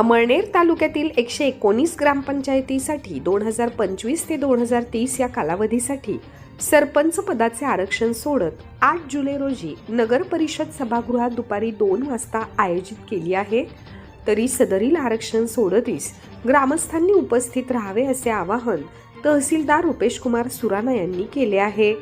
अमळनेर तालुक्यातील एकशे एकोणीस ग्रामपंचायतीसाठी दोन हजार पंचवीस ते दोन हजार तीस या कालावधीसाठी सरपंच पदाचे आरक्षण सोडत आठ जुलै रोजी नगर परिषद सभागृहात दुपारी दोन वाजता आयोजित केली आहे. तरी सदरील आरक्षण सोडतीस ग्रामस्थांनी उपस्थित राहावे असे आवाहन तहसीलदार रुपेश कुमार सुराना यांनी केले आहे.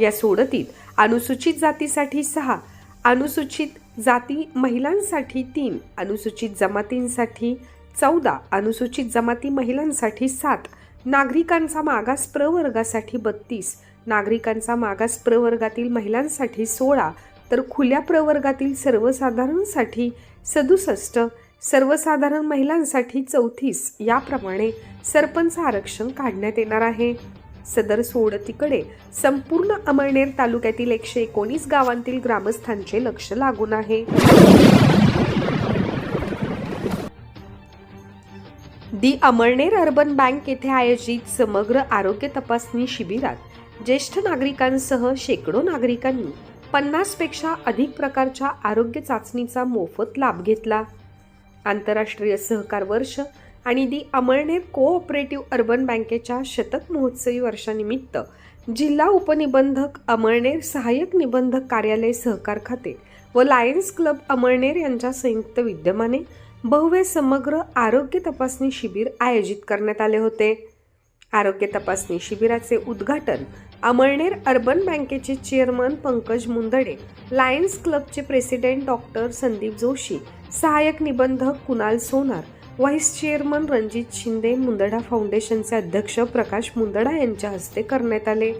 या सोडतीत अनुसूचित जातीसाठी सहा अनुसूचित जाती महिलांसाठी तीन अनुसूचित जमातींसाठी चौदा अनुसूचित जमाती महिलांसाठी सात नागरिकांचा मागास प्रवर्गासाठी बत्तीस नागरिकांचा मागास प्रवर्गातील महिलांसाठी सोळा तर खुल्या प्रवर्गातील सर्वसाधारणसाठी सदुसष्ट सर्वसाधारण महिलांसाठी चौतीस याप्रमाणे सरपंच आरक्षण काढण्यात येणार आहे. सदर सोडतीकडे संपूर्ण अमळनेर तालुक्यातील एकशे एकोणीस गावांतील ग्रामस्थांचे लक्ष लागून आहे. दी अमळनेर अर्बन बँक येथे आयोजित समग्र आरोग्य तपासणी शिबिरात ज्येष्ठ नागरिकांसह शेकडो नागरिकांनी पन्नासपेक्षा अधिक प्रकारच्या आरोग्य चाचणीचा मोफत लाभ घेतला. आंतरराष्ट्रीय सहकार वर्ष आणि दी अमळनेर कोऑपरेटिव्ह अर्बन बँकेच्या शतक महोत्सवी वर्षानिमित्त जिल्हा उपनिबंधक अमळनेर सहाय्यक निबंधक कार्यालय सहकार खाते व लायन्स क्लब अमळनेर यांच्या संयुक्त विद्यमाने भव्य समग्र आरोग्य तपासणी शिबिर आयोजित करण्यात आले होते. आरोग्य तपासणी शिबिराचे उद्घाटन अमळनेर अर्बन बँकेचे चेअरमन पंकज मुंदडे लायन्स क्लबचे प्रेसिडेंट डॉक्टर संदीप जोशी सहाय्यक निबंधक कुणाल सोनार व्हाईस चेअरमन रणजित शिंदे मुंदडा फाउंडेशनचे अध्यक्ष प्रकाश मुंदडा यांच्या हस्ते करण्यात आले.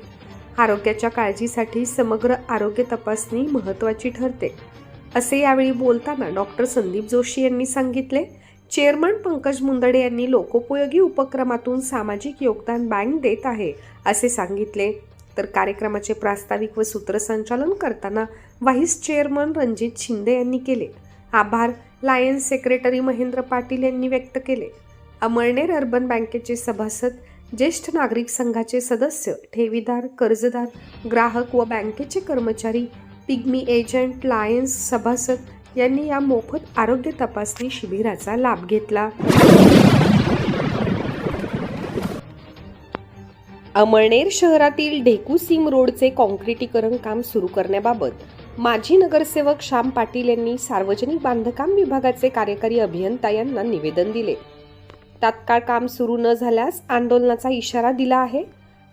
आरोग्याच्या काळजीसाठी समग्र आरोग्य तपासणी महत्त्वाची ठरते असे यावेळी बोलताना डॉक्टर संदीप जोशी यांनी सांगितले. चेअरमन पंकज मुंदडे यांनी लोकोपयोगी उपक्रमातून सामाजिक योगदान बँक देत आहे असे सांगितले. तर कार्यक्रमाचे प्रास्ताविक व सूत्रसंचालन करताना व्हाईस चेअरमन रणजित शिंदे यांनी केले. आभार लायन्स सेक्रेटरी महेंद्र पाटील यांनी व्यक्त केले. अमळनेर अर्बन बँकेचे सभासद ज्येष्ठ नागरिक संघाचे सदस्य ठेवीदार कर्जदार ग्राहक व बँकेचे कर्मचारी पिग्मी एजंट लायन्स सभासद यांनी या मोफत आरोग्य तपासणी शिबिराचा लाभ घेतला. अमळनेर शहरातील ढेकूसिम रोडचे कॉन्क्रिटीकरण काम सुरू करण्याबाबत माजी नगरसेवक श्याम पाटील यांनी सार्वजनिक बांधकाम विभागाचे कार्यकारी अभियंता यांना निवेदन दिले. तात्काळ काम सुरू न झाल्यास आंदोलनाचा इशारा दिला आहे.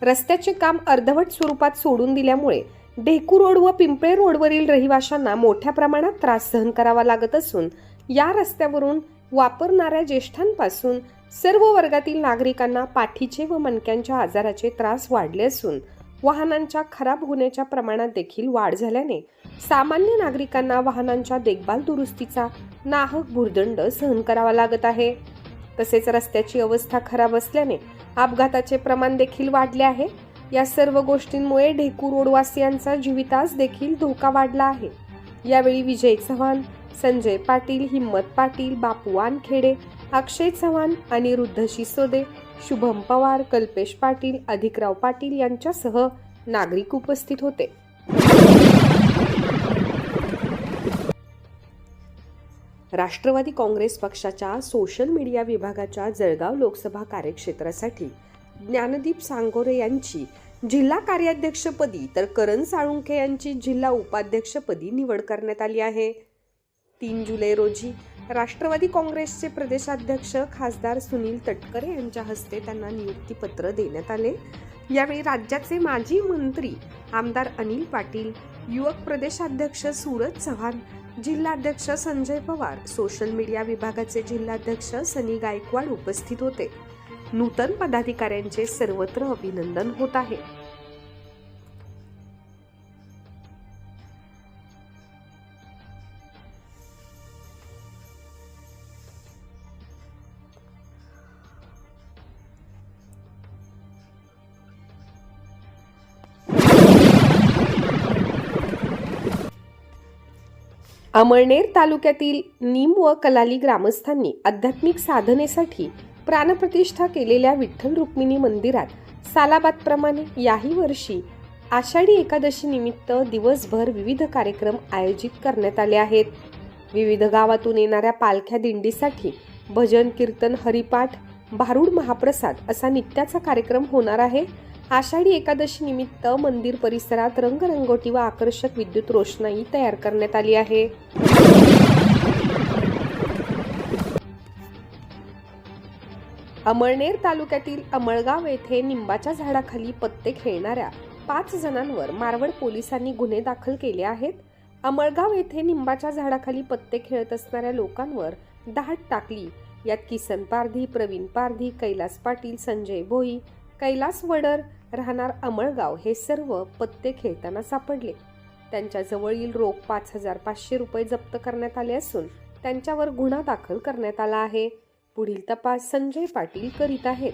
रस्त्याचे काम अर्धवट स्वरूपात सोडून दिल्यामुळे ढेकू रोड व पिंपळे रोडवरील रहिवाशांना मोठ्या प्रमाणात त्रास सहन करावा लागत असून या रस्त्यावरून वापरणाऱ्या ज्येष्ठांपासून सर्व वर्गातील नागरिकांना पाठीचे व मणक्यांच्या आजाराचे त्रास वाढले असून वाहनांच्या खराब होण्याच्या प्रमाणात देखील वाढ झाल्याने सामान्य नागरिकांना वाहनांच्या देखभाल दुरुस्तीचा नाहक भुर्दंड सहन करावा लागत आहे. तसेच रस्त्याची अवस्था खराब असल्याने अपघाताचे प्रमाण देखील वाढले आहे. या सर्व गोष्टींमुळे ढेकू रोडवासियांचा जीवितास देखील धोका वाढला आहे. यावेळी विजय चव्हाण संजय पाटील हिम्मत पाटील बापू वानखेडे अक्षय चव्हाण अनिरुद्ध शिसोदे शुभम पवार कल्पेश पाटील अधिकराव पाटील यांच्यासह नागरिक उपस्थित होते. राष्ट्रवादी काँग्रेस पक्षाच्या सोशल मीडिया विभागाच्या जळगाव लोकसभा कार्यक्षेत्रासाठी ज्ञानदीप सांगोरे यांची जिल्हा कार्याध्यक्षपदी तर करण साळुंखे यांची जिल्हा उपाध्यक्षपदी निवड करण्यात आली आहे. तीन जुलै रोजी राष्ट्रवादी काँग्रेसचे प्रदेशाध्यक्ष खासदार सुनील तटकरे यांच्या हस्ते त्यांना नियुक्तीपत्र देण्यात आले. यावेळी राज्याचे माजी मंत्री आमदार अनिल पाटील युवक प्रदेशाध्यक्ष सूरज चव्हाण जिल्हाध्यक्ष संजय पवार सोशल मीडिया विभागाचे जिल्हाध्यक्ष सनी गायकवाड उपस्थित होते. नूतन पदाधिकाऱ्यांचे सर्वत्र अभिनंदन होत आहे. अमळनेर तालुक्यातील निम व कलाली ग्रामस्थांनी आध्यात्मिक साधनेसाठी प्राणप्रतिष्ठा केलेल्या विठ्ठल रुक्मिणी मंदिरात सालाबादप्रमाणे याही वर्षी आषाढी एकादशी निमित्त दिवसभर विविध कार्यक्रम आयोजित करण्यात आले आहेत. विविध गावातून येणाऱ्या पालख्या दिंडीसाठी भजन कीर्तन हरिपाठ भारूड महाप्रसाद असा नित्याचा कार्यक्रम होणार आहे. आषाढी एकादशी निमित्त मंदिर परिसरात रंगरंगोटी व आकर्षक विद्युत रोषणाई तयार करण्यात आली आहे. अमळनेर तालुक्यातील अमळगाव येथे निंबाच्या झाडाखाली पत्ते खेळणाऱ्या पाच जणांवर मारवड पोलिसांनी गुन्हे दाखल केले आहेत. अमळगाव येथे निंबाच्या झाडाखाली पत्ते खेळत असणाऱ्या लोकांवर दाट टाकली. यात किसन पारधी प्रवीण पारधी कैलास पाटील संजय भोई कैलास वडर राहणार अमळगाव हे सर्व पत्ते खेळताना सापडले. त्यांच्याजवळील रोख पाच हजार पाचशे रुपये जप्त करण्यात आले असून त्यांच्यावर गुन्हा दाखल करण्यात आला आहे. पुढील तपास संजय पाटील करीत आहेत.